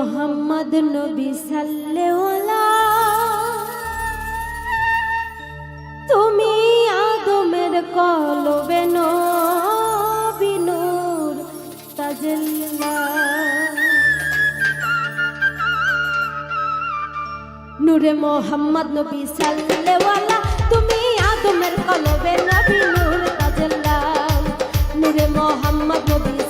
মোহাম্মদ নবী সাল্লেওয়ালা তুমি আদমের কলবে নূর তাজেল্লা নূরে মোহাম্মদ নবী সাল্লেওয়ালা তুমি আদমের কলবে নবী নূর নূরে মোহাম্মদ নবী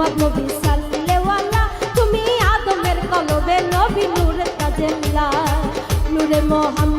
আমার নবী সাল্লেওয়ালা তুমি আদমের কলবে নবী নূরে কাজেল্লা নূরে মোহাম্মদ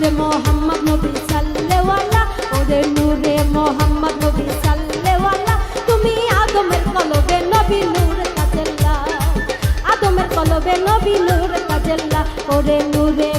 নূরে মোহাম্মদ নবী সাল্লেওয়ালা ওরে নূরে মোহাম্মদ নবী সাল্লেওয়ালা তুমি আদমের কলবে নবী নূর কাজেল্লা আদমের কলবে নবী নূর কাজেল্লা ওরে নূরে